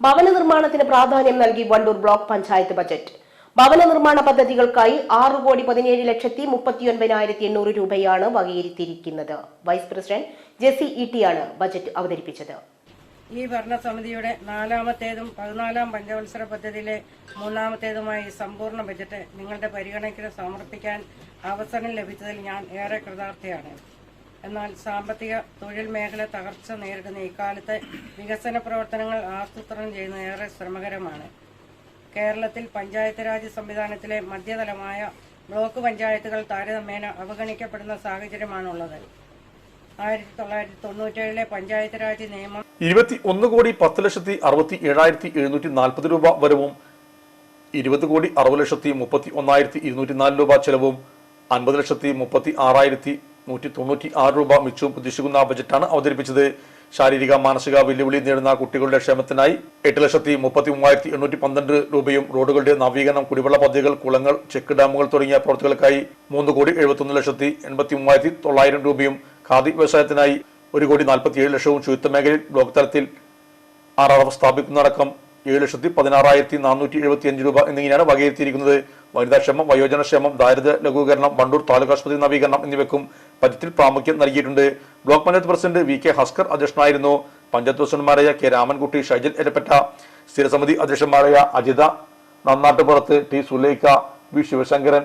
ഭവന നിർമ്മാണത്തിന് പ്രാധാന്യം നൽകി വണ്ടൂർ ബ്ലോക്ക് പഞ്ചായത്ത് ബജറ്റ്. ഭവന നിർമ്മാണ പദ്ധതികൾക്കായി ആറ് കോടി പതിനേഴ് ലക്ഷത്തി മുപ്പത്തിയൊൻപതിനായിരത്തി എണ്ണൂറ് രൂപയാണ് വകയിരുത്തിയിരിക്കുന്നത്. വൈസ് പ്രസിഡന്റ് ജെസി ഇ ടിയാണ് ബജറ്റ് അവതരിപ്പിച്ചത്. ഈ ഭരണസമിതിയുടെ നാലാമത്തേതും പതിനാലാം പഞ്ചവത്സര പദ്ധതിയിലെ മൂന്നാമത്തേതുമായ സമ്പൂർണ ബജറ്റ് നിങ്ങളുടെ പരിഗണനയ്ക്ക് സമർപ്പിക്കാൻ അവസരം ലഭിച്ചതിൽ ഞാൻ ഏറെ കൃതാർത്ഥയാണ്. എന്നാൽ സാമ്പത്തിക തൊഴിൽ മേഖല തകർച്ച നേരിടുന്ന ഇക്കാലത്ത് വികസന പ്രവർത്തനങ്ങൾ ആസൂത്രണം ചെയ്യുന്നത് ഏറെ ശ്രമകരമാണ്. കേരളത്തിൽ പഞ്ചായത്ത് രാജ് സംവിധാനത്തിലെ മധ്യതലമായ ബ്ലോക്ക് പഞ്ചായത്തുകൾ താരതമ്യേന അവഗണിക്കപ്പെടുന്ന സാഹചര്യമാണുള്ളത്. ആയിരത്തി പഞ്ചായത്ത് രാജ് നിയമം ഇരുപത്തി ഒന്ന് കോടി പത്ത് ലക്ഷത്തി അറുപത്തി ഏഴായിരത്തി എഴുന്നൂറ്റി നാൽപ്പത് രൂപ വരവും ഇരുപത് കോടി അറുപത് ലക്ഷത്തി മുപ്പത്തി ഒന്നായിരത്തി ഇരുന്നൂറ്റി നാല് രൂപ ചെലവും അൻപത് ലക്ഷത്തി മുപ്പത്തി ആറായിരത്തി നൂറ്റി തൊണ്ണൂറ്റി ആറ് രൂപ മിച്ചവും പ്രതീക്ഷിക്കുന്ന ബജറ്റാണ് അവതരിപ്പിച്ചത്. ശാരീരിക മാനസിക വെല്ലുവിളി നേരിടുന്ന കുട്ടികളുടെ ക്ഷേമത്തിനായി എട്ട് ലക്ഷത്തി മുപ്പത്തി മൂവായിരത്തി എണ്ണൂറ്റി പന്ത്രണ്ട് രൂപയും റോഡുകളുടെ നവീകരണം കുടിവെള്ള പദ്ധതികൾ കുളങ്ങൾ ചെക്ക് ഡാമുകൾ തുടങ്ങിയ പ്രവർത്തികൾക്കായി മൂന്ന് കോടി എഴുപത്തൊന്ന് ലക്ഷത്തി എൺപത്തി മൂവായിരത്തി തൊള്ളായിരം രൂപയും ഖാദി വ്യവസായത്തിനായി ഒരു കോടി നാൽപ്പത്തി ഏഴ് ലക്ഷവും ശുചിത്വ മേഖലയിൽ ബ്ലോക്ക് തലത്തിൽ ആറളവ് സ്ഥാപിക്കുന്നതടക്കം ഏഴ് ലക്ഷത്തി പതിനാറായിരത്തി നാനൂറ്റി എഴുപത്തി അഞ്ച് രൂപ എന്നിങ്ങനെയാണ് വകയിരുത്തിയിരിക്കുന്നത്. വനിതാക്ഷേമം വയോജനക്ഷേമം ദാരിദ്ര്യ ലഘൂകരണം വണ്ടൂർ താലൂക്ക് ആശുപത്രി നവീകരണം എന്നിവയ്ക്കും ബജറ്റിൽ പ്രാമുഖ്യം നൽകിയിട്ടുണ്ട്. Block panchayat president V K Haskar അധ്യക്ഷനായിരുന്നു. പഞ്ചായത്ത് പ്രസിഡന്റുമാരായ കെ രാമൻകുട്ടി ഷൈജൽ എരപ്പറ്റ സ്ഥിരസമിതി അധ്യക്ഷന്മാരായ Ajitha Nannattupurath T Sulaikha V Sivasankaran